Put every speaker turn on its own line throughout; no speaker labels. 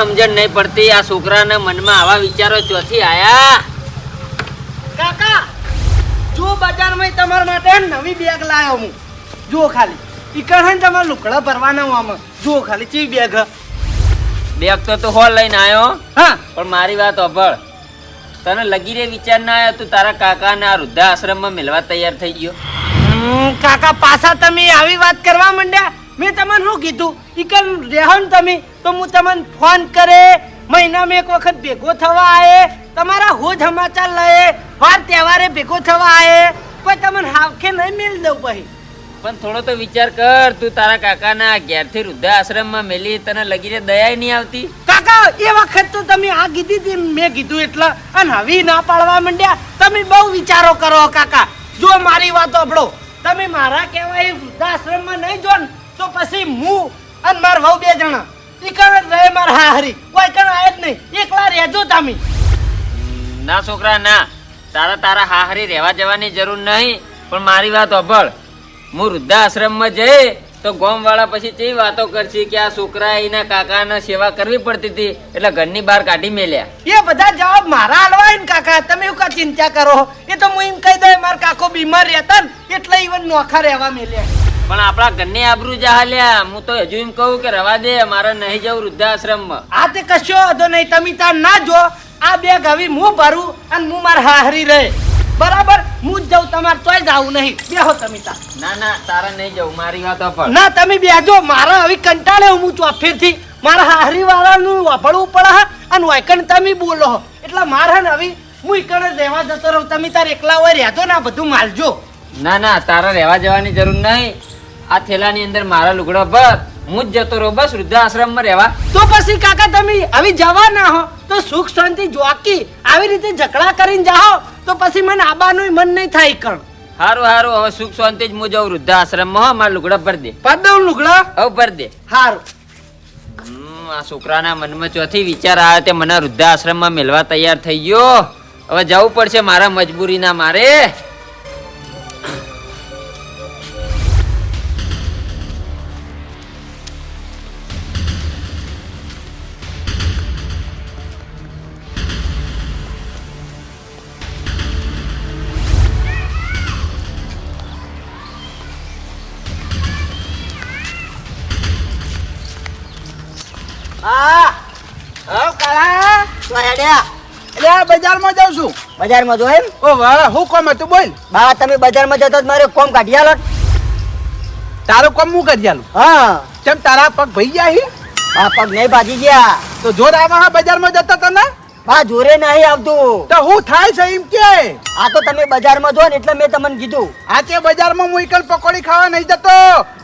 સમજણ નહીં પડતી. આ છોકરાના મનમાં આવા વિચારો ચોથી આયા.
કાકા જો બજારમાં તમારા માટે નવી બેગ લાવ્યો હું. જો ખાલી. ઈકણ તમારે લુકડા ભરવાના હું આમાં. જો ખાલી ચી બેગ
બેગ તો તું હોલ લઈને આવ્યો
હા.
પણ મારી વાત અભળ. તને લગી રે વિચાર ના આવ્યો તું તારા કાકાના આ વૃદ્ધાશ્રમમાં મિલવા તૈયાર થઈ ગયો.
કાકા પાછા તમે આવી વાત કરવા માંડ્યા? મેં તમને શું કીધું? ઈકલ રહેો ને તમે? તો હું તમને ફોન કરે. મહિનામાં એક વખત ભેગો થવા આયે. તમારા હોજ સમાચાર લઈએ વાર તહેવારે ભેગો થવા આવે કોઈ તમને હાવખે નહીં મેળ દઉં પછી.
પણ થોડો તો વિચાર કર તું તારા કાકાના ઘેરથી વૃદ્ધાશ્રમમાં મેલી તને લગીને દયા નહીં આવતી?
કાકા એ વખત તો તમે આ કીધી હતી મેં કીધું એટલે. અને હવે ના પાડવા માંડ્યા. તમે બહુ વિચારો કરો કાકા. જો મારી વાત સાંભળો. તમે મારા કહેવાય વૃદ્ધાશ્રમમાં નહીં જો ને તો પછી હું અને માર વહુ બે જણા. ઈ કણ રહે મારા હાહરી કોઈ કણ આય જ નહીં. એકલા રહેજો તમે
ના છોકરા ના. તારા તારા હાહરી રહેવા જવાની જરૂર નહીં પણ મારી વાત અભળ. હું વૃદ્ધાશ્રમમાં જઈ તો ગોમ વાળા પછી કેવી વાતો કરશે કે આ છોકરા એના કાકાને સેવા કરવી પડતી હતી એટલે ઘરની બહાર કાઢી મેલ્યા.
એ બધા જવાબ મારા હલવાય ને કાકા. તમે એવું કા ચિંતા કરો? એ તો હું એમ કહી દઉં મારા કાકો બીમાર રહેતા ને એટલે ઈવન નોખા રહેવા મેલ્યા.
પણ આપણા ઘરની આબરૂ જહાલ્યા. હું તો હજુ એમ કહું કે રવા દે મારે નહીં જવું વૃદ્ધાશ્રમમાં.
આ તે કશો વાંધો નહીં તમે તાર ના જો. આ બેગ હવે હું ભરું અને હું મારા હાહરી રહે. બરાબર? હું જ જાઉં તમારે તોય જાવું નહીં. બેહો તમે તાર
ના ના તારે નહીં જવું મારી વાત પર.
ના તમે બેજો મારા હવે કંટાળે હું ચોફેરથી મારા હાહરી વાળાનું વાપરવું પડે અને વાયકણ તમે બોલો એટલે મારે ને હવે હું ઈકણ રહેવા જતો રહું. તમે તાર એકલા હોય રહેજો ને આ બધું માલજો.
ના ના તારા રહેવા જવાની જરૂર નહીં. આ થેલાની અંદર મારા લુગડો ભર. હું જ જતો રહું. બસ વૃદ્ધાશ્રમમાં રહેવા.
તો પછી કાકા તમે હવે જવા ના હો. તો સુખ શાંતિ જોકી આવી રીતે ઝઘડા કરીને જાઓ. તો પછી મને આબાનું મન નહીં થાય કણ.
હારું હારું. હવે સુખ શાંતિ જ હું જાઉં વૃદ્ધાશ્રમમાં હો મારા લુગડા ભર દે.
પદવ લુગડા?
હવે ભર દે.
હારું.
આ છોકરાના મનમાં ચોથી વિચાર આવે તે મને વૃદ્ધાશ્રમમાં મેળવા તૈયાર થઈ ગયો. હવે જવું પડશે મારા મજબૂરીના મારે.
બજારમાં જાઉં છું.
બજારમાં જો એમ?
ઓ વાહ હું કોમ હતું બોલ.
બા તમે બજારમાં જતો મારે કોમ કાઢી આલો
તારો કોમ હું કરી આલું?
હા.
કેમ તારા પગ ભઈ ગયા હી?
પગ નહીં ભાજી ગયા.
તો જોર આવા હા બજારમાં જતા તને
બા જોરે નહીં આવતું.
તો હું થાય છે એમ કે?
આ તો તમે બજારમાં જો ને એટલે મેં તમને કીધું.
આ તે બજારમાં હું એકલ પકોડી ખાવા નહીં જતો.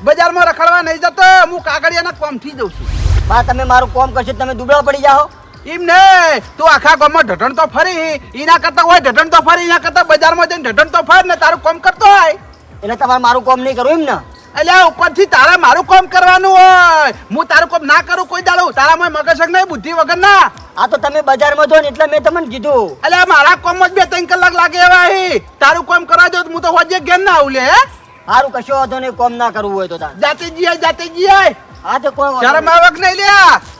બજારમાં રખડવા નહીં જતો. હું કાગળિયાના કોમથી જઉં છું.
બા તમે મારું કોમ કરશો તમે દુબળા પડી જાઓ.
એમ ને તું આખા ગામમાં ઢટણ તો ફરી એના કરતા હોય ઢટણ તો ફરી એના કરતા બજારમાં જઈને ઢટણ તો ફર ને તારું કામ કરતો હોય.
એટલે તમારે મારું કામ નહીં કરવું એમ ને?
એટલે ઉપરથી તારા મારું કામ કરવાનું હોય. હું તારું કામ ના કરું કોઈ દાડો મને મગજ નહીં બુદ્ધિ વગર ના.
આ તો તમે બજારમાં જો ને એટલે મેં તમને કીધું.
એટલે મારા કામ જ બે ત્રણ કલાક લાગે એવા હી. તારું કામ કરવા જો હું તો હોજે ઘેર ના આવું લે હે.
સારું કશો વાંધો નહીં કોમ ના કરવું હોય તો તાર.
જાતે જીય જાતે જીય
હા તો કોઈ
શરમ
નહીં.
આવક નહીં લે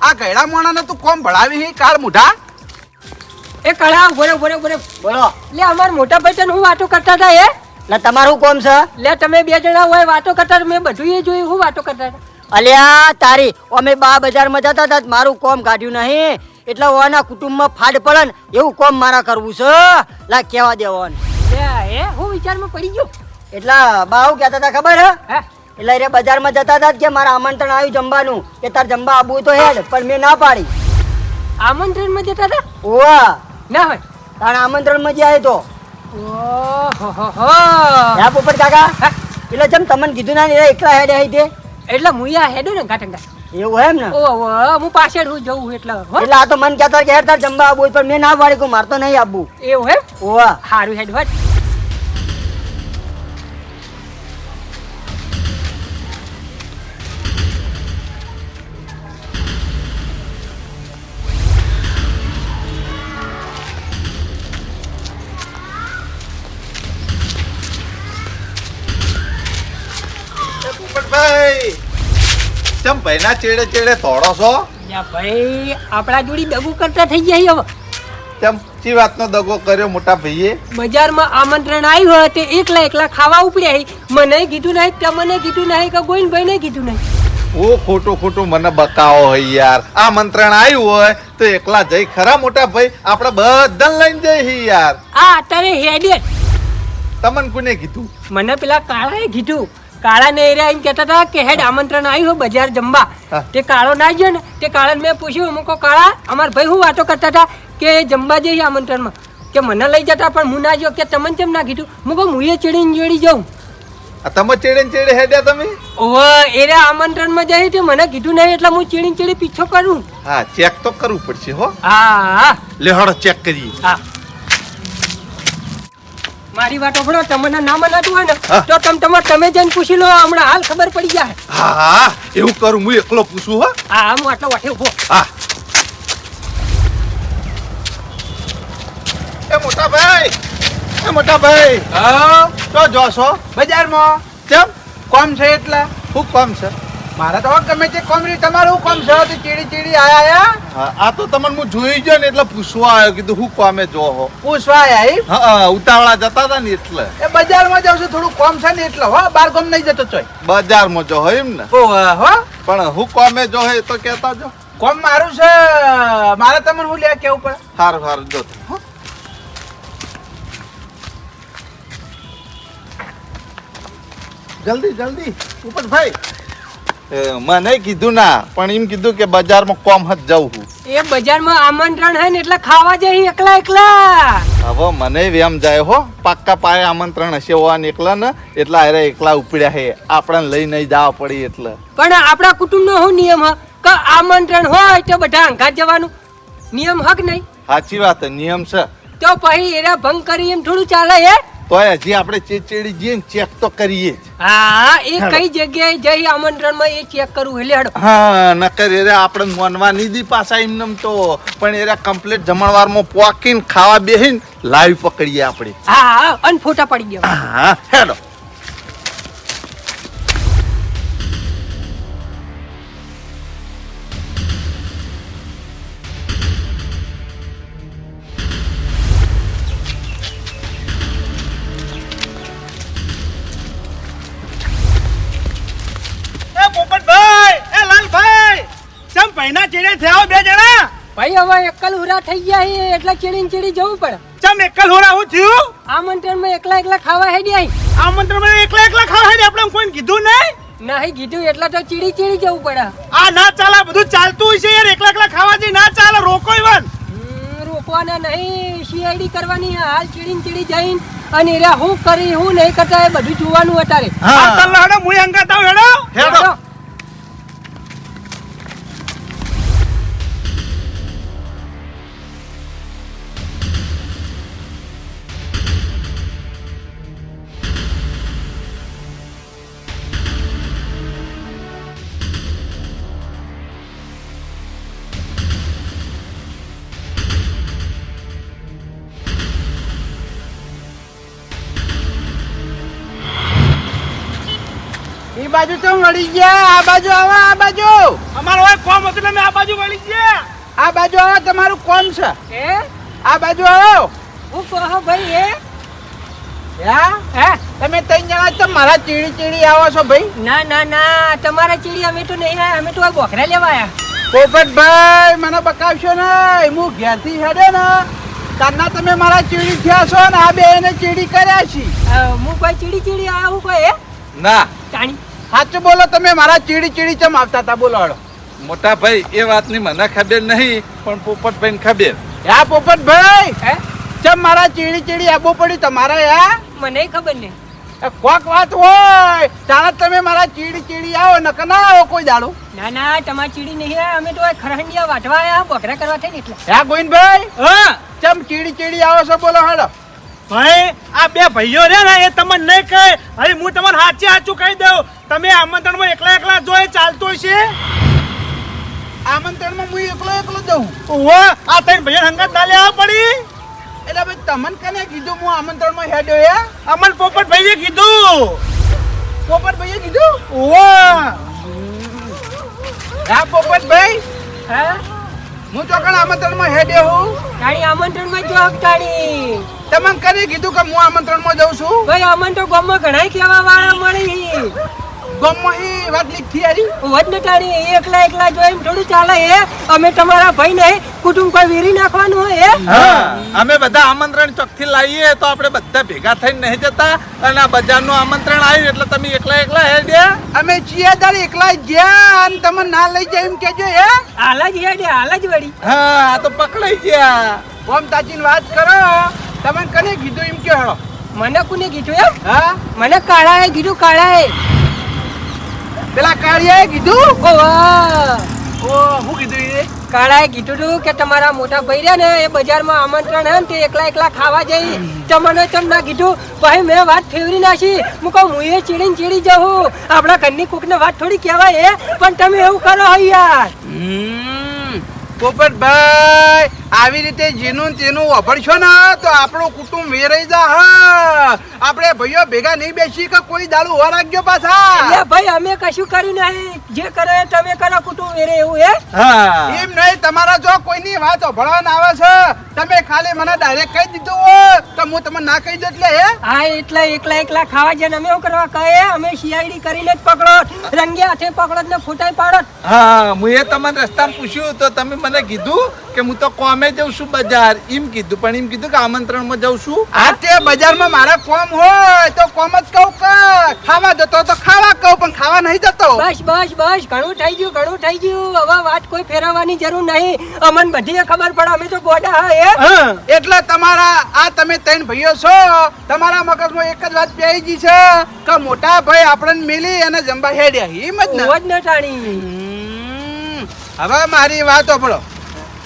આ ગયડા મોણાને તું કોમ ભળાવી હી કાળ મુઢા?
એ કળા ઊભો ઊભો ઊભો
બોલો.
લે અમાર મોટા ભાઈ તને હું વાતો કરતા હતા એ?
એટલે તમારું કોમ છે?
લે તમે બે જણા હોય વાતો કરતા મેં બધું એ જોયું હું વાતો કરતા હતા.
અલ્યા તારી અમે બા બજારમાં જતા હતા મારું કોમ કાઢ્યું નહીં. એટલે ઓના કુટુંબમાં ફાડ પડે ને એવું કોમ મારા કરવું છે. લા કેવા દેવાનું.
એ હું વિચારમાં પડી ગયો.
એટલે બા હું કહેતા હતા ખબર હે?
હે?
એટલે રે બજારમાં જતા હતા કે મારા આમંત્રણ આવ્યું જમવાનું કે તાર જમવા આવવું તો હેડ પણ મેં ના પાડી.
આમંત્રણમાં જતા હતા?
ઓવા
ના હોય.
તારા આમંત્રણમાં જે આવ્યો તો.
ઓહો
હે પોપટ કાકા. એટલે જેમ તમને કીધું ના એકલા હેડ આવી તે.
એટલે હું આ હેડો ને ઘાટંગા
એવું એમ ને?
ઓહો હું પાછળ હું જવું એટલે
એટલે આ તો મન કહેતા કે હેડ તાર જમવા આવવું પણ મેં ના પાડી કે મારતો નહીં આવવું
એવું હે
ઓવા
સારું હેડ હટ
ભાઈના ચેડે ચેડે થોડો છો?
ભાઈ આપણા જોડી દગું કરતા થઈ જાય હવે.
તેમ ચી વાતનો દગો કર્યો મોટા ભાઈએ?
બજારમાં આમંત્રણ આવ્યું હોય તે એકલા એકલા ખાવા ઉપડ્યા. મને કીધું નહીં તમને કીધું નહીં કે ગોવિંદભાઈ ને કીધું નહીં.
ઓ ખોટું ખોટું મને બકાવો હોય યાર. આમંત્રણ આવ્યું હોય તો એકલા જઈ ખરા મોટા ભાઈ? આપણે બધા લઈને જઈ યાર.
આ અત્યારે હેડે.
તમને કોને કીધું?
મને પેલા કાળાએ કીધું કાળા ને એરિયા એમ કહેતા હતા કે હેડ આમંત્રણ આવ્યું હોય બજાર જમવા. તે કાળો ના ગયો ને તે કાળાને મેં પૂછ્યું અમુક કાળા અમાર ભાઈ હું વાતો કરતા હતા કે જમવા જઈએ આમંત્રણમાં? કે મને લઈ જતા પણ હું ના ગયો. કે તમને કેમ ના કીધું? હું કહું હું એ ચડીને જોડી જાઉં.
તમે ચીડીને ને ચેડે હેડ્યા તમે?
ઓહો એરે આમંત્રણમાં જઈ તે મને કીધું નહીં એટલે હું ચીડી ચીડી પીછો કરું.
હા ચેક તો કરવું પડશે હો.
હા હા.
લે હળો ચેક કરીએ.
હા. મારી વાત ઓભળો તમને ના મનાતું હોય ને તો તમ તમાર તમે જઈને પૂછી લો હમણાં હાલ ખબર પડી જાય.
હા હા એવું કરું હું એકલો પૂછું હો.
હા હું આટલો વાટે ઊભો.
હા. એ મોટા ભાઈ એ મોટા ભાઈ.
હા?
તો જોશો
બજારમાં?
કેમ?
કોમ છે એટલા?
ખૂબ કોમ છે?
મારા તો ગમે તે કોમ રી તમારું કોમ છે? તો ચીડી ચીડી આયા આયા?
આ તો તમને હું જોઈ ગયો ને એટલે પૂછવા આવ્યો કીધું હું કોમે જો હો.
પૂછવા આયા?
હા ઉતાવળા જતા હતા ને એટલે.
એ બજારમાં જાઉં છું થોડું કોમ છે ને એટલે હો બાર કોમ નહીં જતો ચોય
બજારમાં જો હોય એમ ને.
ઓ હો
પણ હું કોમે જો હે તો કહેતા જો.
કોમ મારું છે મારે તમને હું લે કેવું પડે?
સારું સારું જો. હો. જલ્દી જલ્દી. ઉપર ભાઈ. એ, મને કીધું ના પણ એમ કીધું કે બજારમાં કોમ હજ જવું હું.
એ બજારમાં આમંત્રણ હે ને એટલે ખાવા જઈ એકલા એકલા.
હવે મને વેમ જાય હો પાક્કા પાયે આમંત્રણ હશે હોવા ને એકલા ને એટલે અરે એકલા ઉપડ્યા હે. આપણને લઈ નહીં જવા પડી એટલે.
પણ આપણા કુટુંબનો હું નિયમ હ કે આમંત્રણ હોય તો બધા અંગાત જવાનું. નિયમ હક નહીં?
સાચી વાત નિયમ છે.
તો પછી એરા ભંગ કરી એમ થોડું ચાલે હે?
તોય હજી આપણે ચેચેડી જઈએ ચેક તો કરીએ
હા એ કઈ જગ્યાએ જઈ આમંત્રણમાં એ ચેક કરવું એટલે હેડો.
હા નકર એરે આપણે મોનવા દી પાછા એમનેમ તો. પણ એરે કમ્પ્લીટ જમણવારમાં પોકીને ખાવા બેહીને લાઈવ પકડીએ આપણે.
હા હા અને ફોટા પડી ગયા
હા હેડો
ચમ પૈના ચીડે થયા બે જણા?
ભાઈ હવે એકલ હુરા થઈ ગયા છે એટલે ચીડી ચીડી જવું પડે.
ચમ એકલ હુરા હું થયું?
આમંત્રણમાં એકલા એકલા ખાવા હેડી
આમંત્રણમાં એકલા એકલા ખાવા હે આપણે કોઈ કીધું નહીં?
નહીં કીધું એટલે તો ચીડી ચીડી જવું પડે.
આ ના ચાલે બધું ચાલતું છે યાર એકલા એકલા ખાવાથી ના ચાલે રોકો ઈવન
રોકવાના નહીં સીઆઈડી કરવાની હાલ ચીડી ચીડી જઈને અને એરા હું કરી હું નહીં કરતા એ બધું જોવાનું અત્યારે.
હા. તલ્લા હેડો મુય અંગાત આવ હેડો.
હેડો.
વળી ગયા. આ બાજુ આવો આ બાજુ.
અમારો હોય કોમ હતું એટલે મેં આ બાજુ વળી ગયા.
આ બાજુ આવો તમારું કોમ છે.
એ
આ બાજુ આવો.
હું કહો ભાઈ એ હે?
તમે ત્રણ જણા તો મારા ચીડી ચીડી આવો છો ભાઈ.
ના ના ના તમારા ચીડી અમે તો નહીં આવ્યા અમે તો આ બોકરા લેવા આયા.
પોપટભાઈ મને બકાવશો ને હું ઘેરથી હેડે ને તારના તમે મારા ચીડી થયા છો ને આ બે એને ચીડી કર્યા છે.
હું કોઈ ચીડી ચીડી આવું હું કોઈ હે?
ના.
સાચું બોલો તમે મારા ચીડી ચીડી ચમ આવતા હતા? બોલો હળો
મોટા ભાઈ એ વાતની મને ખબર નહીં પણ પોપટભાઈ ખબર.
યા પોપટભાઈ
હે?
ચમ મારા ચીડી ચીડી આબો પડી તમારા યા?
મને ખબર નહીં.
કોક વાત હોય તારા તમે મારા ચીડી ચીડી આવો નકર ના આવો કોઈ દાડો.
ના ના તમારી ચીડી નહીં અમે તો ખરહંડિયા વાટવા આયા બકરા કરવા થઈ ને એટલે.
યા ગોવિંદભાઈ
હા.
ચમ ચીડી ચીડી આવો છો બોલો હળો
ભાઈ આ બે ભાઈઓ રે ને એ તમને નહીં કહે. હવે હું તમને સાચી સાચું કહી દઉં. તમે આમંત્રણમાં એકલા એકલા જો ચાલતો છે હશે.
આમંત્રણમાં હું એકલો એકલો જઉં
ઓહો આ ત્રણ ભાઈઓ સંગત ના લેવા પડી?
એટલે ભાઈ તમને કને કીધું હું આમંત્રણમાં હેડ્યો હે?
અમન પોપટ ભાઈએ કીધું.
પોપટ ભાઈએ કીધું?
ઓહો.
હા પોપટભાઈ.
હા?
હું ચોકણ આમંત્રણમાં હેડ્યો હું.
તાણી આમંત્રણમાં જો તાણી
તમને કને કીધું કે હું આમંત્રણમાં જાઉં છું?
ભાઈ આમંત્રણ ગામમાં ઘણા કેવા વાળા મળી
ગામમાં હી વાત લીક થઈ આરી
વાત ને તાણી એકલા એકલા જો એમ થોડું ચાલે હે. અમે તમારા ભાઈ ને કુટુંબ કોઈ વેરી નાખવાનું હોય હે.
હા અમે બધા આમંત્રણ ચોકથી લાવીએ તો આપણે બધા ભેગા થઈને નહીં જતા અને આ બજારનું આમંત્રણ આવ્યું એટલે તમે એકલા એકલા હેડ્યા
અમે ચિયા તારે એકલા ગયા અને તમે ના લઈ જાય એમ કેજો હે.
હાલ જ હેડે હાલ જ વળી.
હા આ તો પકડાઈ ગયા.
ઓમ તાચીન વાત કરો. તમે કને કીધું એમ કે હેડો
મને કોને કીધું એમ?
હા?
મને કાળાએ કીધું કાળાએ.
પેલા કાળિયાએ કીધું?
ઓ
ઓ હું કીધું એ?
કાળાએ કીધું તું કે તમારા મોટા ભાઈ રહ્યા ને એ બજારમાં આમંત્રણ હે ને તે એકલા એકલા ખાવા જઈ. તમને ચમ ના કીધું ભાઈ મેં વાત ફેવરી નાખી. હું કહું હું એ ચીડીને ચીડી જાઉં. આપણા ઘરની કોકને વાત થોડી કહેવાય હે પણ તમે એવું કરો યાર
પોપટભાઈ આવી રીતે જેનું તેનું વાપરશો ને તો આપણું કુટુંબ વેરાઈ જા હા આપણે ભાઈઓ ભેગા નહીં બેસી કે કોઈ દાડું ઊભા રાખજો પાછા.
ભાઈ અમે કશું કર્યું નહીં. જે કરે એ તમે કરો કુટુંબ વેરે એવું હે?
હા.
એમ નહીં તમારા જો કોઈની વાત ભળવાના આવે છે તમે ખાલી મને ડાયરેક્ટ કહી દીધું હોય તો હું તમને ના કહી દઉં એટલે હે?
હા એટલે એકલા એકલા ખાવા જઈને અમે એવું કરવા કહે અમે સીઆઈડી કરીને જ પકડો રંગે હાથે પકડો ને ફૂટાઈ પાડો
હા હું એ તમને રસ્તામાં પૂછ્યું તો તમે મને કીધું કે હું તો કોમે જઉં છું બજાર. એમ કીધું પણ એમ કીધું કે આમંત્રણમાં જઉં છું.
આ તે બજારમાં મારા કોમ હોય તો કોમ જ કહું કે ખાવા જતો તો ખાવા કહું પણ ખાવા નહીં જતો.
બસ બસ બસ ઘણું થઈ ગયું ઘણું થઈ ગયું. હવે વાત કોઈ ફેરવવાની જરૂર નહીં. અમને બધી ખબર પડે અમે તો ગોડા હા
એટલે તમારા આ તમે ત્રણ ભાઈઓ છો તમારા મગજમાં એક જ વાત પેઈ ગઈ છે કે મોટા ભાઈ આપણને મિલી અને જંબા હેડ્યા. એમ જ ને?
હવે
મારી વાત સાંભળો.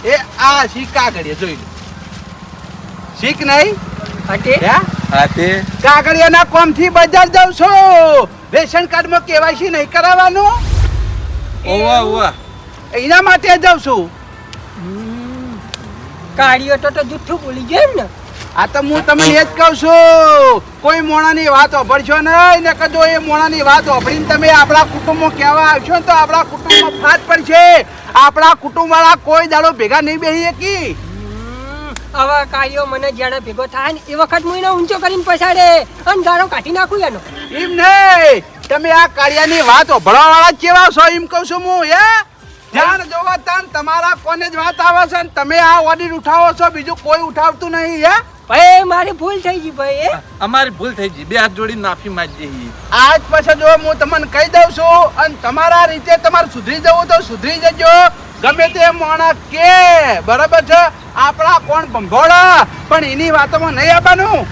એ આ શીખ કાગળિયા જોઈ લો. શીખ નહીં?
હટે
હે?
હા તે
બજાર જાઉં છું? રેશન કાર્ડમાં કેવાયસી નહીં કરાવવાનું?
ઓવા ઓવા
એના માટે જાઉં છું.
કાળીઓ તો તો જુઠ્ઠું બોલી ગયો એમ ને
આ તો હું તમને એ જ કહું છું. કોઈ મોણાની વાત ઓભળશો નહીં ને કદો એ મોણાની વાત ઓભળીને તમે આપણા કુટુંબમાં કહેવા આવશો ને તો આપણા કુટુંબમાં ફાટ પડશે. આપણા કુટુંબ વાળા કોઈ દાડો ભેગા નહીં બેસી શકી
હવે કાઢીઓ મને જ્યારે ભેગો થાય ને એ વખત હું એને ઊંચો કરીને પછાડે અને ગાળો કાઢી નાખું એનો.
એમ નહીં. તમે આ કાળિયાની વાત ઓભળવા વાળા કેવા છો એમ કહું છું હું હે? ધ્યાન જોવા તાન તમારા કોને જ વાત આવે છે ને તમે આ ઓડિટ ઉઠાવો છો બીજું કોઈ ઉઠાવતું નહીં હે?
ભાઈ મારી ભૂલ થઈ ગઈ ભાઈ એ.
અમારી ભૂલ થઈ ગઈ. બે હાથ જોડી માફી માંગીએ
આજ પછી જો હું તમને કહી દઉં છું અને તમારા રીતે તમારે સુધરી જવું તો સુધરી જજો. ગમે તે મોણા કે બરાબર છે? આપણા કોણ ભંભોળા? પણ એની વાતોમાં નહીં આવવાનું.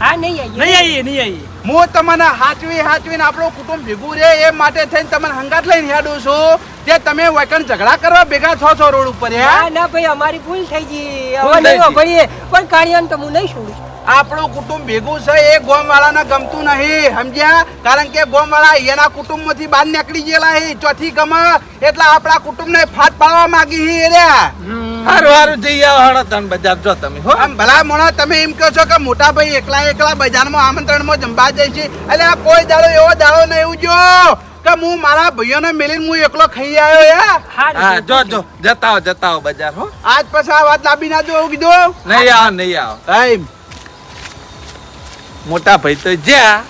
હા નહીં આવીએ.
આવીએ નહીં આવીએ.
હું તમને હાચવી હાચવીને આપણું કુટુંબ ભેગું રહે એ માટે થઈને તમને હંગાત લઈને હેડું છું. જે તમે વૈકણ ઝઘડા કરવા ભેગા છો છો રોડ ઉપર
ના ના ભાઈ અમારી ભૂલ થઈ ગઈ. હવે નહીં પણ કાઢીઓને તો હું નહીં છોડું.
આપણું કુટુંબ ભેગું છે એ ગોમ વાળાને ગમતું નહીં સમજ્યા? કારણ કે ગોમ વાળા એના કુટુંબમાંથી બહાર નીકળી ગયેલા હી ચોથી ગમે એટલે આપણા કુટુંબ ને ફાટ પાડવા માંગી રહ્યા.
હારું હારું જઈ આવો તન બજાર. જો તમે હો.
આમ ભલા મોણા તમે એમ કહો છો કે મોટા ભાઈ એકલા એકલા બજારમાં આમંત્રણમાં જમવા જાય છે. એટલે આ કોઈ દાડો એવો દાડો ને એવું જો કે હું મારા ભાઈઓને મેલીને હું એકલો ખાઈ આવ્યો હે.
હા જો જો જતા આવો જતા આવો બજાર હો.
આજ પછી આ વાત લાંબી ના જો એવું કીધું?
નહીં આવો નહીં આવો.
એમ
મોટા ભાઈ તો જ્યાં.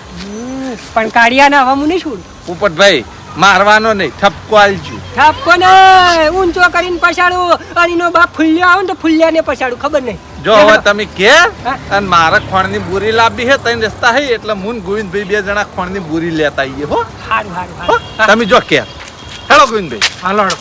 પણ કાઢિયા ના હવે હું નહીં છોડું.
ઉપરભાઈ મારવાનો નહીં ઠપકો આલજો.
ઠપકો ને ઊંચો કરીને પછાડું. અને એનો બાપ ફૂલ્યો આવે ને તો ફૂલ્યાને પછાડું ખબર નહીં.
જો હવે તમે કે. અને મારે ખોણની બુરી લાવી હે તઈ રસ્તા હે એટલે મુન ગોવિંદભાઈ બે જણા ખોણની બુરી લેતા આવીએ હો.
હારું હારું
તમે જો કે. હેલો ગોવિંદભાઈ.
હાલો હાલો.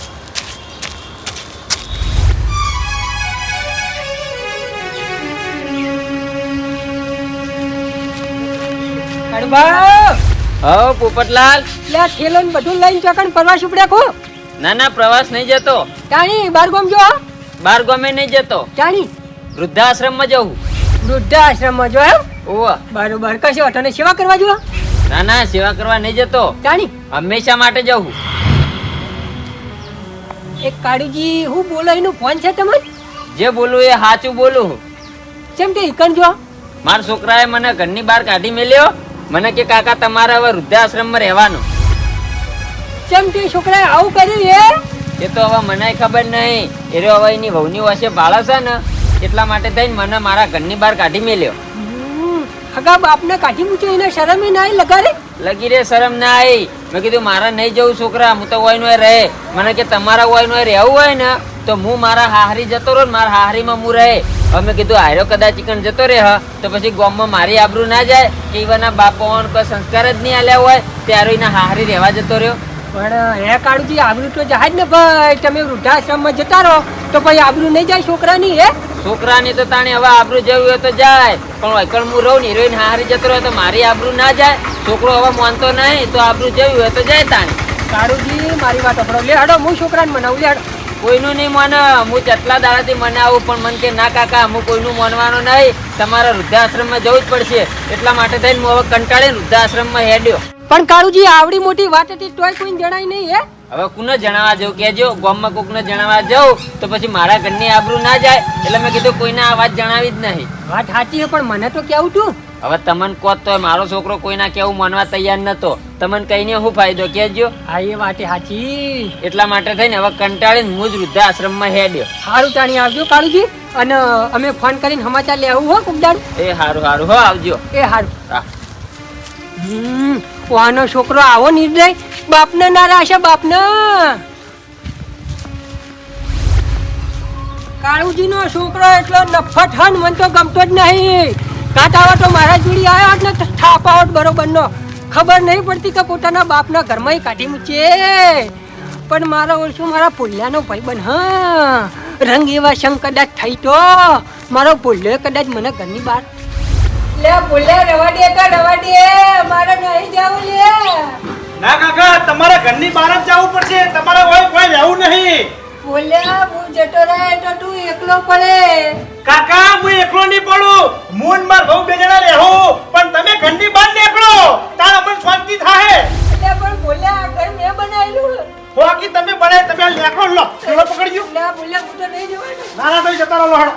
કડબા
હવ પોપટલાલ.
લે થેલો ને બધું લઈને ચોકણ પ્રવાસ ઉપડ્યા કો.
ના ના પ્રવાસ નહીં જતો.
ચાણી બાર ગામ જો
બાર ગમે નહીં જતો.
ચાણી
વૃદ્ધાશ્રમમાં જવું.
વૃદ્ધાશ્રમમાં જો એમ?
ઓવા
બરોબર કશો તને સેવા કરવા જો
ના ના સેવા કરવા નહીં જતો.
ચાણી
હંમેશા માટે જવું.
એક કાળુજી હું બોલો એનું ફોન છે તમને?
જે બોલું એ સાચું બોલું.
કેમ કે ઇકન જો.
મારા છોકરાએ મને ઘરની બહાર કાઢી મેલ્યો. મને કે કાકા તમારે હવે વૃદ્ધાશ્રમમાં રહેવાનું.
કેમ કે છોકરાએ આવું કર્યું એ
એ તો હવે મને ખબર નહીં. એ રહ્યો હવે એની વહુની વચ્ચે ભાળે છે ને એટલા માટે થઈને મને મારા ઘરની બહાર કાઢી મેલ્યો.
હગા બાપને કાઢી મૂક્યો એને શરમ ના આવી લગારે
લગી રે શરમ ના આવી. મેં કીધું મારા નહીં જવું છોકરા હું તો હોય નો રહે. મને કે તમારા હોય નો રહેવું હોય ને તો હું મારા હાહરી જતો રહું મારા હાહરીમાં હું રહે. અમે કીધું હારો કદાચ ચિકન જતો રહે તો પછી ગોમમાં મારી આબરૂ ના જાય કે ઈવાના બાપો કોઈ સંસ્કાર જ નહીં આલ્યા હોય ત્યારે એના હાહરી રહેવા જતો રહ્યો.
પણ હે કાળુજી આબરૂ તો જહાજ ને ભાઈ. તમે વૃદ્ધાશ્રમમાં જતા રહો તો પછી આબરૂ નહીં જાય છોકરાની હે?
છોકરાની તો તાણે હવે આબરૂ જવું હોય તો જાય પણ વૈકણ હું રહું ને હિરોઈન હારી જતો રહ્યો તો મારી આબરૂ ના જાય. છોકરો હવે માનતો નહીં તો આબરૂ જવું હોય તો જાય તાણે.
કાળુજી મારી વાત આપણો લે હડો હું છોકરાને મનાવું લે હડો.
કોઈનું નહીં માને. હું જેટલા દાડાથી મનાવું પણ મન કે ના કાકા હું કોઈનું માનવાનો નહીં. તમારા વૃદ્ધાશ્રમમાં જવું જ પડશે. એટલા માટે થઈને હું હવે કંટાળીને વૃદ્ધાશ્રમમાં હેડ્યો.
પણ કાળુજી આવડી મોટી વાત હતી તોય કોઈને જણાય નહીં હે?
હવે કોને જણાવવા જવું? કહેજો ગામમાં કોકને જણાવવા જવું તો પછી મારા ઘરની આબરૂ ના જાય. એટલે મેં કીધું કોઈને આ વાત જણાવી જ નહીં.
વાત સાચી છે પણ મને તો કેવું તું.
હવે તમને કોત તો મારો છોકરો કોઈના કેવું માનવા તૈયાર નતો. તમને કહીને શું ફાયદો કહેજો.
હા એ માટે સાચી.
એટલા માટે થઈને હવે કંટાળીને હું જ વૃદ્ધાશ્રમમાં હેડ્યો.
સારું તાણી આવજો કાળુજી. અને અમે ફોન કરીને સમાચાર લેવું હો કુકદાર
એ સારું હારું. હો આવજો.
એ હારું.
હા.
હમ આનો છોકરો આવો નિર્દય. બાપને ના રાશે બાપને. કાળુજીનો છોકરો એટલો નફટ હન મન તો ગમતો જ નહીં. કાંટાવા તો મારા જોડી આવ્યા એટલે ને થાપાવટ બરોબરનો. ખબર નહીં પડતી કે પોતાના બાપના ઘરમાં કાઢી મૂકીએ પણ મારા ઓળશું મારા પુલ્યાનો ભાઈબંધ, હા. રંગ એવા શંખ કદાચ થઈ તો મારો પુલ્યો કદાચ મને ઘરની બહાર. લે બોલે રવા દે તો, રવા દે. મારે નહીં જવું લે.
ના કાકા, તમારા ઘરની બહાર જ જવું પડશે. તમારા હોય કોઈ રહેવું નહીં.
બોલે હું જતો રહે તો તું એકલો પડે.
કાકા હું એકલો નહીં પડું. હું ને માર બહુ બે જણા રહેવું. પણ તમે ઘરની બહાર નીકળો. તાર અમને શાંતિ થાય
એટલે પણ બોલે આ ઘર મેં બનાવેલું
હોકી તમે બને તમે નીકળો લો સેલો પકડજો
લે બોલ્યા હું તો નહીં જવાનું.
નાના તો જતા રહો લો હાડો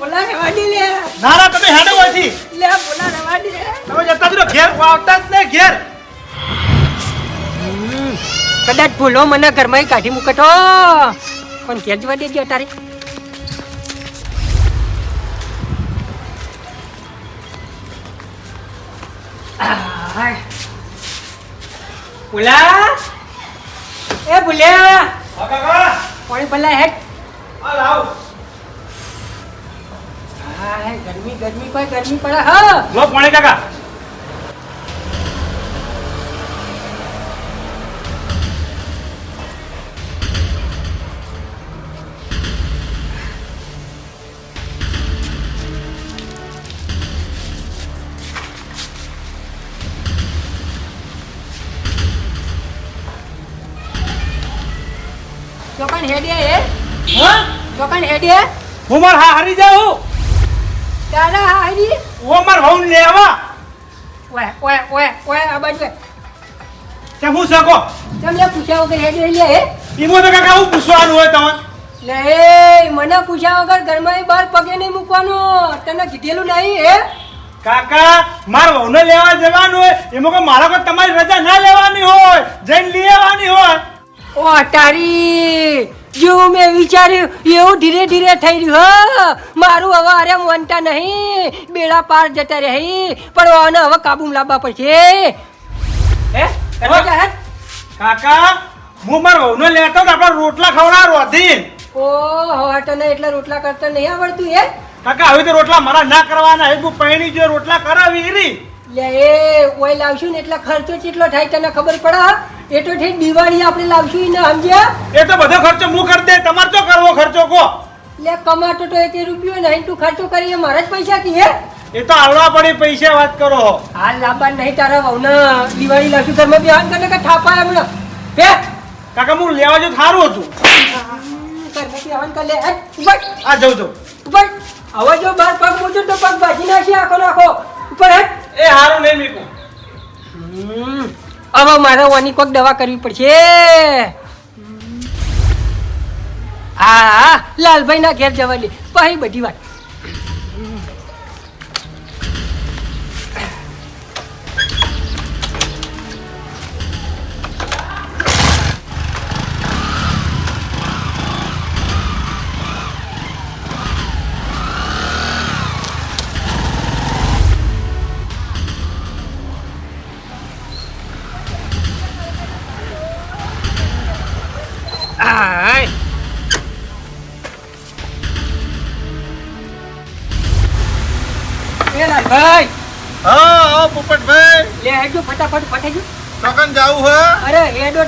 બોલા રવા દે લે.
નાના તમે હેડો હોયથી
લે બોલા રવા દે
તમે જતા રહો. ઘેર આવતા જ ને ઘેર.
કદાચ ભૂલો મને ઘરમાં કાઢી મૂકે તો પણ ઘેર જવા દેજો તારે. ભૂલા? એ ભૂલ્યા.
હા
પાણી ભલા
આ લાવ.
ગરમી ગરમી કોઈ ગરમી પડે હા.
લો પાણી કાકા.
હા ચોકન હેડે.
હું માર હા હારી જાઉં.
તારા હારી.
ઓ માર વહુ લેવા
ઓય ઓય ઓય ઓય આ બાજુ.
કે હું સકો
તમને પૂછ્યા વગર હેડે લે હે?
ઈમો તો કાકા હું પૂછવાનું હોય તમને.
લે મને પૂછ્યા વગર ઘરમાં બહાર પગે નહીં મૂકવાનો. તને કીધેલું નહીં હે?
કાકા માર વહુને લેવા જવાનું હોય. એમાં કોઈ મારા કોઈ તમારી રજા ના લેવાની હોય જઈને લઈ આવવાની હોય.
ઓ તારી જો મેં વિચાર્યું એવું ધીરે ધીરે થઈ રહ્યું હો. મારું હવે અરે માનતા નહીં. બેડા પાર જતા રહી. પણ આને હવે કાબુ લાવવા પડશે. હે?
કાકા? હું? માર વહુને લેતો ને આપણે રોટલા ખવડાવ રોધીન?
ઓહો તને એટલે રોટલા કરતા નહીં આવડતું હે?
કાકા હવે તો રોટલા મારા ના કરવાના એ હું પૈણી જો રોટલા કરાવી રી.
લે એ ઓય લાવશું ને એટલે ખર્ચો કેટલો થાય તને ખબર પડે એ તો ઠીક દિવાળી આપણે લાવશું ને સમજ્યા?
એ તો બધો ખર્ચો હું કરી દે તમારે તો કરવો ખર્ચો કો.
લે કમાતો તો એક રૂપિયો નહીં તું ખર્ચો કરી એ મારા જ પૈસા કી હે?
એ તો આવવા પડી પૈસા વાત કરો
હાલ લાંબા નહીં તારા વહુને દિવાળી લાવશું ઘરમાં બેહાન કરે કે થાપાય હમણાં બે
કાકા હું લેવા જો સારું હતું.
ઘરમાં બેહાન કર લે
આ જઉં જઉં.
ઉપર હવે જો બાર પગ મૂકજો તો પગ ભાજી નાખી આખો નાખો. ઉપર હેટ
એ હારું નહીં મીકું.
હવે મારે ઓની કોઈક દવા કરવી પડશે. હા લાલભાઈ ના ઘેર જવા દે પછી બધી વાત.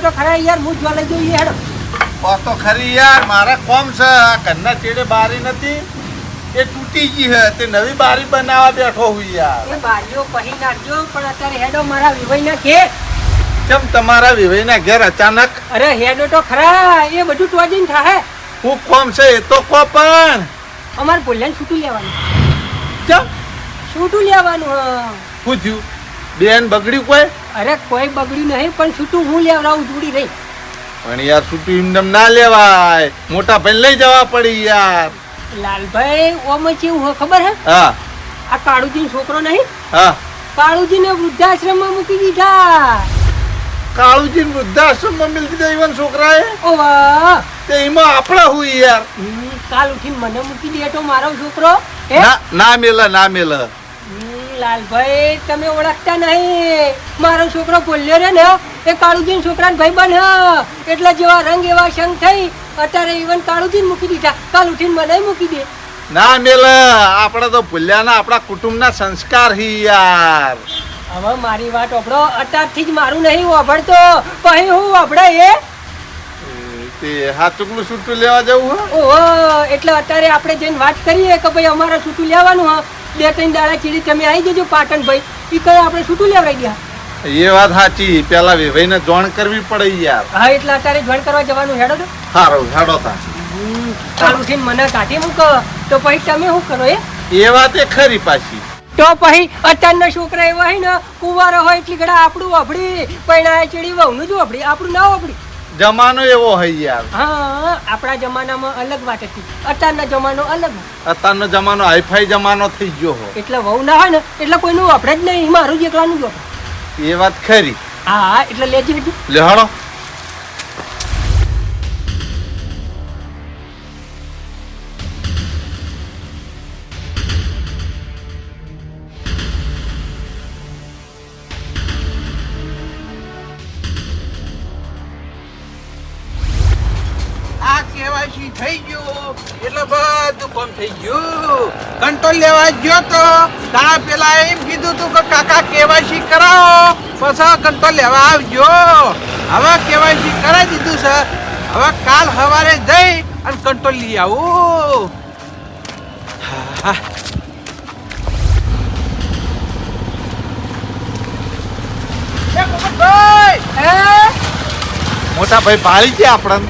તો ખરા યાર હું જ લઈ જઈએ હેડો
ઓ તો ખરી યાર મારા કોમ છે. આ ઘરના ચેડે બારી નથી. એ તૂટી ગઈ હે તે નવી બારી બનાવવા બેઠો હું યાર.
એ બારીઓ કહી નાખજો પણ અત્યારે હેડો મારા વિભાઈના કે
કેમ તમારા વિવેકના ઘેર અચાનક?
અરે હેડો તો ખરા એ બધું ટોજીન થાય
હું કોમ છે? એ તો કો પણ.
અમારે ભૂલ્યાને છૂટું લેવાનું.
કેમ?
છૂટું લેવાનું હા.
શું થયું? બેન બગડ્યું કોઈ?
અરે કોઈ બગડ્યું નહીં પણ છૂટું હું લેવડાવું જોડી રહી.
પણ યાર છૂટું એમને ના લેવાય. મોટા ભાઈ લઈ જવા પડી યાર.
લાલભાઈ ઓમ કેવું હોય ખબર હે?
હા.
આ કાળુજી છોકરો નહીં?
હા.
કાળુજીને વૃદ્ધાશ્રમમાં મૂકી દીધા.
કાળુજી વૃદ્ધાશ્રમમાં મિલ દે ઈવન છોકરાએ?
વાહ
તે એમાં આપણા હું યાર.
કાલ ઉઠીને મને મૂકી દે તો મારો છોકરો હે?
ના ના મેલ ના મેલ.
લાલભાઈ તમે ઓળખતા નહીં. મારો છોકરો બોલ્યો રે ને એ કાળુજી છોકરાને ભાઈ બન એટલે જેવા રંગ એવા સંગ થઈ અત્યારે ઇવન કાળુજી મૂકી દીધા. કાલ ઉઠીને મને મૂકી દે.
ના મેલ આપણે તો ભૂલ્યાના આપણા કુટુંબના સંસ્કાર હી યાર.
હવે મારી વાત ઓભળો અત્યારથી જ મારું નહીં ઓભળતો. પછી હું ઓભળે એ?
તે હાચુકલું છૂટું લેવા જવું હે?
ઓહો એટલે અત્યારે આપણે જઈને વાત કરીએ કે ભાઈ અમારે સૂટું લેવાનું હા. બે ત્રણ દાડા ચીડી તમે આવી જજો પાટણ ભાઈ એ કઈ આપણે છૂટું લેવડાઈ ગયા.
એ વાત સાચી. પેલા વિભાઈને જોણ કરવી પડે યાર.
હા એટલે અત્યારે જોણ કરવા જવાનું હેડો તો.
સારું હેડો તા.
કાલ ઉઠીને મને કાઢી મૂકો. તો પછી તમે શું કરો એ
એ વાત એ ખરી પાછી.
તો પછી અત્યારના છોકરા એવા હોય ને કુંવારો હોય એટલી ઘડા આપણું વાપડી પૈણા ચીડી વહુનું જ વાપડી આપણું ના વાપડી
જમાનો એવો હોય યાર.
હા આપણા જમાનામાં અલગ વાત હતી. અત્યારના જમાનો અલગ.
અત્યારનો જમાનો હાઈફાઈ જમાનો થઈ ગયો હો.
એટલે વહુ ના હોય ને એટલે કોઈનું વાપરે જ નહીં. મારું જ એકલાનું જ
એ વાત ખરી.
હા એટલે લેજી હજી.
ગયો તો તારા પેલા એમ કીધું તું કે કાકા કેવાયસી કરાવો. પછી કંટ્રોલ લેવા આવજો. હવે કેવાયસી કરાવી દીધું છે. હવે કાલ સવારે જઈ અને કંટ્રોલ લઈ આવું. હા.
મોટા ભાઈ ભાળી છે આપણને.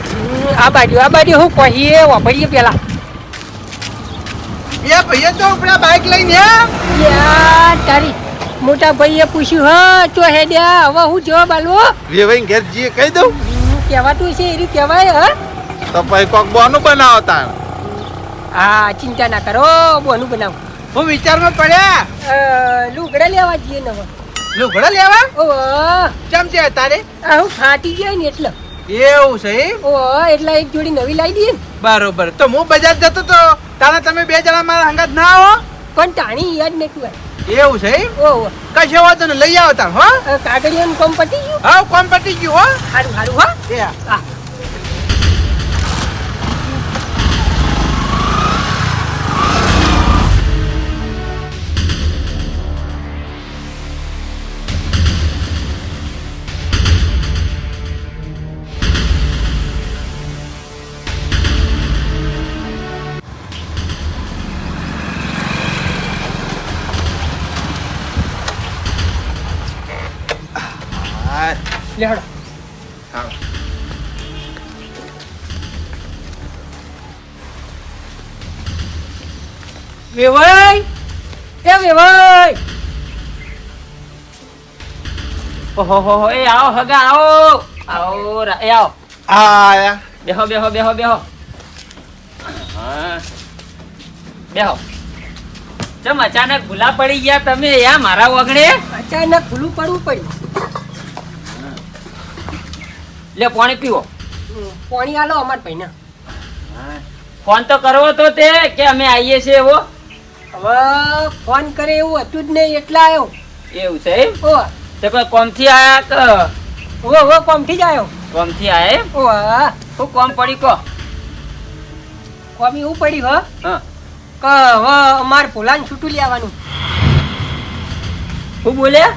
આ બાજુ આ બાજુ હું કહીએ વાપરીએ પેલા.
એ ભાઈએ તો આપણા બાઇક લઈને.
યાર તારી મોટા ભાઈએ પૂછ્યું હા તો હેડ્યા હવે હું જવાબ આલવો
વિભાઈ ઘેર જઈએ કહી દઉં.
કહેવાતું છે એ રીતે કહેવાય હા?
તો પછી કોક બોનું બનાવો તાણ.
હા ચિંતા ના કરો બોનું બનાવો.
હું વિચારમાં પડ્યા.
લુગડા લેવા જઈએ નવા.
લુગડા લેવા?
ઓ
ચમ છે તારે?
હું ફાટી જાય ને એટલે.
એવું છે?
ઓ એટલે એક જોડી નવી લાવી દઈએ ને.
બરોબર. તો હું બજાર જતો તો તારા તમે બે જણા મારા હંગાત ના આવો
પણ ટાણી યાદ નથી હોય
એવું છે એમ?
ઓ
કશે વાંધો નહીં લઈ આવો તાર હો?
કાગળિયાનું કોમ પતી ગયું?
હા કોમ પટી ગયું હો.
સારું સારું હા. લે
હા.
વેવાઈ! એ વેવાઈ!
ઓહો હો હો, એ આવો હગા આવો. આવો રા- એ આવો.
આયા.
બેહો બેહો બેહો બેહો. હા. બેહો. ચમ અચાનક ભૂલા પડી ગયા તમે યા મારા વગડે
અચાનક ભૂલું પડવું પડ્યું.
લે પાણી પીવો.
પાણી આલો અમાર ભાઈને.
ફોન તો કરવો તો તે કે અમે આવીએ છીએ એવો.
હવે ફોન કરે એવું હતું જ નહીં એટલા આવ્યો
એવું છે એમ?
ઓ
તો કોઈ કોમથી આયા કે?
ઓ ઓ કોમથી જ આવ્યો
કોમથી આયા એમ?
ઓ હા.
શું કોમ પડી કો?
કોમ એવું પડી હ?
હા.
કે હવે અમાર ભોલાને છૂટું લેવાનું
હું બોલ્યા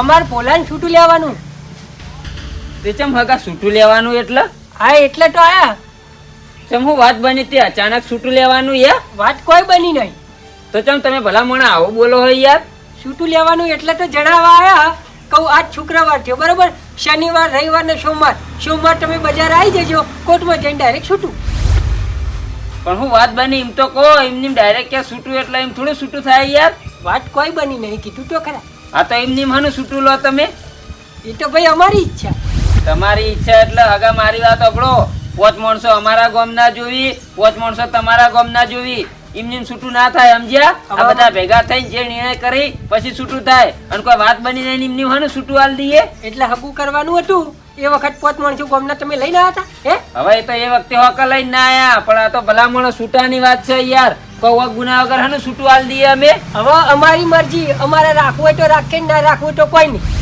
અમાર પોલાને છૂટું લેવાનું
તે ચમ હગા છૂટું લેવાનું એટલે?
હા એટલે તો આયા.
ચમ હું વાત બની તે અચાનક છૂટું લેવાનું યાર
વાત કોઈ બની નહીં.
તો ચમ તમે ભલા મને આવો બોલો હોય યાર?
છૂટું લેવાનું એટલે તો જણાવવા આયા. કહું આજ શુક્રવાર થયો બરોબર? શનિવાર રવિવાર ને સોમવાર. સોમવાર તમે બજાર આવી જજો. કોર્ટમાં જઈને ડાયરેક્ટ છૂટું
પણ હું વાત બની એમ તો કહો એમની ડાયરેક્ટ ક્યાં છૂટું એટલે એમ થોડું છૂટું થાય યાર?
વાત કોઈ બની નહીં કીધું તો ખરા.
આ તો એમની મને છૂટું લો તમે.
એ તો ભાઈ અમારી ઈચ્છા.
તમારી ઈચ્છા એટલે હગા મારી વાત અકડો પોચ માણસો અમારા ગામ ના જોવી પોચ માણસો તમારા ગામ ના જોવી. એમની છૂટું ના થાય સમજ્યા? આ બધા ભેગા થઈને જે નિર્ણય કરી પછી છૂટું થાય. અને કોઈ વાત બની જાય ને હોય ને છૂટું હાલ દઈએ.
એટલે હગું કરવાનું હતું. એ વખત પોત માણસો ગામના તમે લઈને આવ્યા હતા હે?
હવે તો એ વખતે હોકા લઈને ના આયા પણ આ તો ભલામણો છૂટાની વાત છે યાર. કોઈ ગુના વગર હે છૂટું હાલ દઈએ અમે.
હવે અમારી મરજી અમારે રાખવું હોય તો રાખે ના રાખવું તો કોઈ નહીં.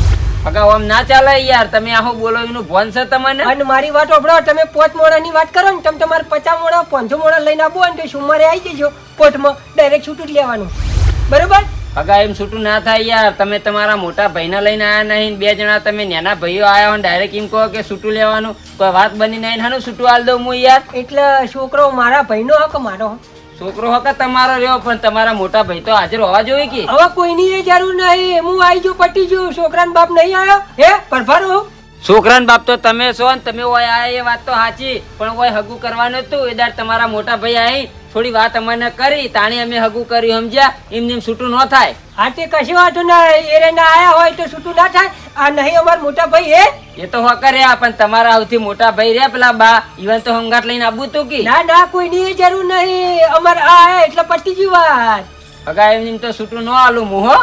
અગાઉ આમ ના ચાલે યાર. તમે આહો બોલો એનું ભોન છે તમને?
અને મારી વાત ઓભળો તમે પોચ મોડાની વાત કરો ને તમે તમારે પચાસ મોડા પાંચસો મોડા લઈને આવો અને શું સુમારે આવી જજો પોટમાં ડાયરેક્ટ છૂટું જ લેવાનું. બરોબર?
અગા એમ છૂટું ના થાય યાર. તમે તમારા મોટા ભાઈને લઈને આયા નહીં બે જણા. તમે નાના ભાઈઓ આવ્યા હોય ડાયરેક્ટ એમ કહો કે છૂટું લેવાનું. કોઈ વાત બની નહીં હાનું છૂટું હાલ દઉં હું યાર.
એટલે છોકરો મારા ભાઈનો હક મારો.
છોકરો હકા તમારો રહ્યો પણ તમારા મોટા ભાઈ તો હાજર હોવા જોઈએ કે?
હવે કોઈની એ જરૂર નહીં. હું આવી ગયો પટી ગયો. છોકરાન બાપ નહીં આવ્યો? હે? પરભારો
છોકરાન બાપ તો તમે છો ને તમે ઓય આ એ વાત તો સાચી. પણ ઓય હગું કરવાનું હતું. એ દાડ તમારા મોટા ભાઈ આવી થોડી વાત અમને કરી તાણી અમે હગું કર્યું સમજ્યા? એમને એમ છૂટું ન થાય.
હા તે કશી વાંધો ના એરે ના આયા હોય તો છૂટું ના થાય? આ નહીં અમાર મોટા ભાઈ હે?
એ તો હો રહ્યા પણ તમારા સૌથી મોટા ભાઈ રહ્યા પેલા બા. ઈવન તો હંગાટ લઈને આવું તું કે.
ના ના કોઈની જરૂર નહીં. અમાર આ એટલે પટી ગયું વાત.
હગા એમ તો છૂટું ન આલું હું હો.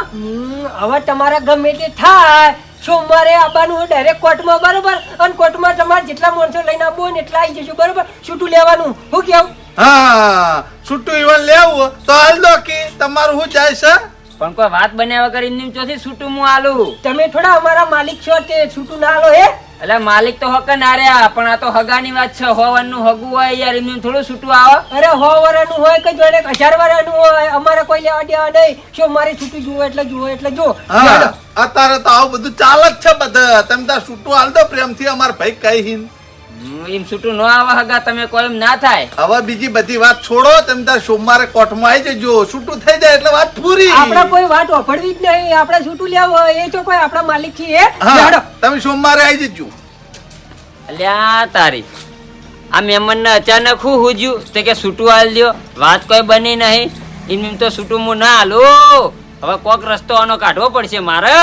હવે તમારા ગમે તે થાય. સોમવારે આવવાનું ડાયરેક્ટ કોર્ટમાં બરોબર? અને કોર્ટમાં તમારે જેટલા માણસો લઈને આવવું હોય ને એટલા આવી જશું બરોબર? છૂટું લેવાનું. હું કેવું?
હા છૂટું ઈવન લેવું તો હાલ દો કે તમારું શું જાય છે?
પણ કોઈ વાત બન્યા વગર એમની ચોથી છૂટું હું આલું
તમે થોડા અમારા માલિક છો તે છૂટું ના લો હે?
એટલે માલિક તો હક ના રહ્યા પણ આ તો હગાની વાત છે હોવાનું હગું હોય યાર એમનું થોડું છૂટું આવે.
અરે હો વરાનું હોય કે જોડે હજાર વરાનું હોય અમારે કોઈ લેવા દેવા નહીં. શું મારે છૂટું જુઓ એટલે જુઓ એટલે જો
અત્યારે તો આવું બધું ચાલે જ છે બધા. તમે તાર છૂટું હાલ દો પ્રેમથી અમાર ભાઈ કઈ હિન.
એમ છૂટું ન આવા હગા તમે કોઈ એમ ના થાય.
હવે બીજી બધી વાત છોડો તમે તાર સોમવારે કોર્ટમાં આવી જજો. છૂટું થઈ જાય એટલે વાત પૂરી.
આપણે કોઈ વાત ઓફડવી જ નહીં. આપણે છૂટું લેવો એ જો કોઈ આપણા માલિક છીએ. હે
તમે સોમવારે આવી જજો.
અલ્યા તારી. આ મહેમાનને અચાનક હું હુજ્યું? તે કે છૂટું હાલ દ્યો. વાત કોઈ બની નહીં. એમ એમ તો છૂટું હું ના હાલું હવે કોક રસ્તો આનો કાઢવો પડશે મારે.